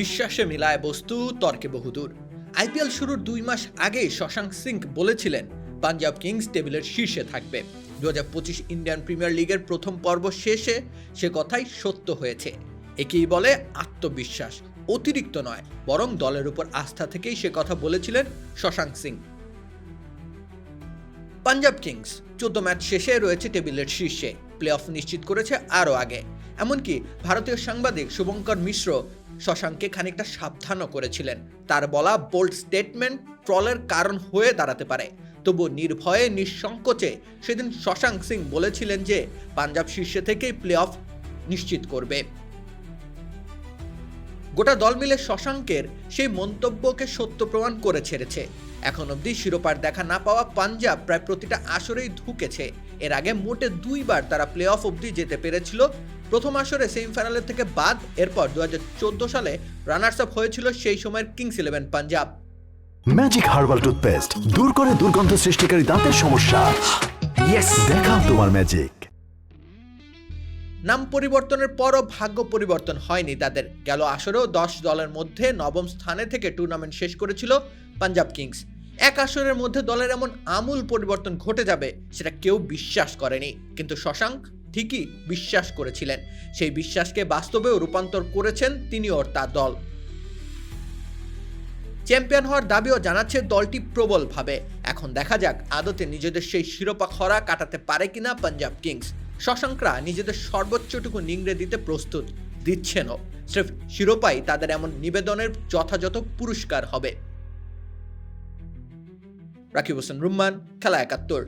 বিশ্বাসে মিলায় বস্তু, তর্কে বহুদূর আইপিএল শুরুর দুই মাস আগেই শশাঙ্ক সিং বলেছিলেন, পাঞ্জাব কিংস টেবিলের শীর্ষে থাকবে। দু হাজার পঁচিশ ইন্ডিয়ান প্রিমিয়ার লিগের প্রথম পর্ব শেষে সে কথাই সত্য হয়েছে। একেই বলে আত্মবিশ্বাস, অতিরিক্ত নয়, বরং দলের উপর আস্থা থেকেই সে কথা বলেছিলেন শশাঙ্ক সিং। পাঞ্জাব কিংস, চোদ্দ ম্যাচ শেষে রয়েছে টেবিলের শীর্ষে প্লে অফ নিশ্চিত করেছে আরও আগে। এমনকি ভারতীয় সাংবাদিক শুভঙ্কর মিশ্র শশাঙ্ককে খানিকটা সাবধানও করেছিলেন। তার বলা বোল্ড স্টেটমেন্ট ট্রলের কারণ হয়ে দাঁড়াতে পারে। তবু নির্ভয়ে, নিঃসংকোচে সেদিন শশাঙ্ক সিং বলেছিলেন যে, পাঞ্জাব শীর্ষে থেকেই প্লে অফ নিশ্চিত করবে। গোটা দল মিলে শশাঙ্কের সেই মন্তব্যকে সত্য প্রমাণ করে ছেড়েছে। এখন অবধি শিরোপার দেখা না পাওয়া পাঞ্জাব প্রায় প্রতিটা আসরেই ধুকেছে। এর আগে মোটে দুইবার তারা প্লে অফ অবধি যেতে পেরেছিল। প্রথম আসরে সেমিফাইনালের থেকে বাদ, এরপর দুই হাজার চোদ্দ সালে রানার্স আপ হয়েছিল সেই সময়ের Kings Eleven Punjab. Magic herbal toothpaste, দূর করে দুর্গন্ধ সৃষ্টিকারী দাঁতের সমস্যা। দেখাও তোমার ম্যাজিক। নাম পরিবর্তনের পরও ভাগ্য পরিবর্তন হয়নি তাদের। গেল আসরেও দশ দলের মধ্যে নবম স্থানে থেকে টুর্নামেন্ট শেষ করেছিল পাঞ্জাব কিংস। এক আসরের মধ্যে দলের এমন আমূল পরিবর্তন ঘটে যাবে সেটা কেউ বিশ্বাস করেনি। কিন্তু শশাঙ্ক ঠিকই বিশ্বাস করেছিলেন। সেই বিশ্বাসকে বাস্তবেও রূপান্তর করেছেন তিনি ওর তার দল। চ্যাম্পিয়ন হওয়ার দাবিও জানাচ্ছে দলটি প্রবলভাবে। এখন দেখা যাক আদতে নিজেদের সেই শিরোপা খরা কাটাতে পারে কিনা পাঞ্জাব কিংস। শশাঙ্করা নিজেদের সর্বোচ্চটুকু নিংড়ে দিতে প্রস্তুত দিচ্ছেনও। স্রেফ শিরোপাই তাদের এমন নিবেদনের যথাযথ পুরস্কার হবে। রাকিব হোসেন, রুম্মান, খেলা একাত্তর।